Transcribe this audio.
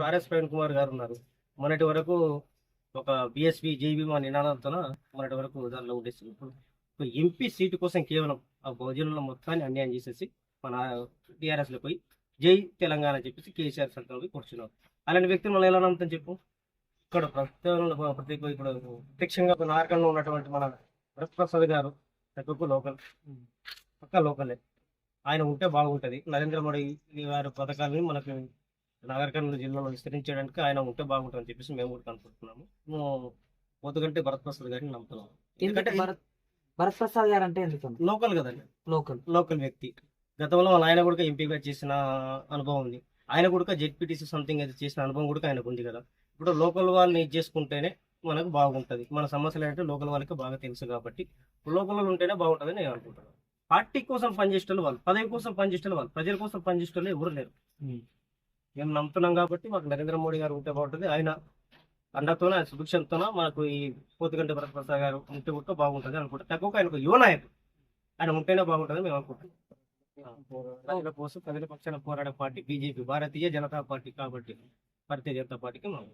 ఇప్పుడు ఆర్ఎస్ ప్రవీణ్ కుమార్ గారు ఉన్నారు. మొన్నటి వరకు ఒక బిఎస్పి జేబీ మా నినాదంతో మొన్నటి వరకు దానిలో ఉండేసింది ఇప్పుడు ఇప్పుడు ఎంపీ సీటు కోసం కేవలం ఆ బహుజనుల మొత్తాన్ని అన్యాయం చేసేసి మన టీఆర్ఎస్లో పోయి జై తెలంగాణ అని చెప్పేసి కేసీఆర్ సర్కార్ కూర్చున్నారు. అలాంటి వ్యక్తులు మనం ఎలా నమ్ముతాం చెప్పు? ఇక్కడ ప్రత్యేకంగా ప్రతి ఇప్పుడు ప్రత్యక్షంగా నారకంలో ఉన్నటువంటి మన వరప్రసాద్ గారు తక్కువ లోకల్. పక్క లోకలే. ఆయన ఉంటే బాగుంటుంది. నరేంద్ర మోడీ గారి పథకాలని మనకు నాగరికర్నూలు జిల్లాలో విస్తరించడానికి ఆయన ఉంటే బాగుంటుంది అని చెప్పేసి మేము కూడా అనుకుంటున్నాము మేము పొద్దుగంటే భరత్ ప్రసాద్ గారిని నమ్ముతున్నాం ఎందుకంటే భరత్ భరత్ ప్రసాద్ గారు అంటే ఎందుకు లోకల్ కదండి. లోకల్. లోకల్ వ్యక్తి. గతంలో ఆయన కూడా ఎంపీగా చేసిన అనుభవం ఉంది. ఆయన కూడా జెడ్పీటీసీ సంథింగ్ అయితే చేసిన అనుభవం కూడా ఆయనకు ఉంది కదా. ఇప్పుడు లోకల్ వాళ్ళని చేసుకుంటేనే మనకు బాగుంటది. మన సమస్యలు ఏంటంటే లోకల్ వాళ్ళకి బాగా తెలుసు కాబట్టి లోకల్ వాళ్ళు ఉంటేనే బాగుంటుంది నేను అనుకుంటున్నాను. పార్టీ కోసం పనిచేసేటోళ్ళు వాళ్ళు పదవి కోసం పనిచేసేటోళ్ళు వాళ్ళు ప్రజల కోసం పనిచేసేటోళ్ళు ఎవరు లేరు. మేము నమ్ముతున్నాం కాబట్టి మాకు నరేంద్ర మోడీ గారు ఉంటే బాగుంటుంది. ఆయన అండతోన ఆయన మనకు ఈ పోతుగంటి భరతప్రసాద్ గారు ఉంటే ఉంటే బాగుంటుంది అనుకుంటా. తక్కువ ఆయన ఒక యువ నాయకుడు. ఆయన ఉంటేనే బాగుంటుంది మేము అనుకుంటున్నాం. ప్రజల కోసం ప్రజల పక్షాన పోరాడే party BJP Bharatiya Janata party కాబట్టి భారతీయ జనతా పార్టీకి మనం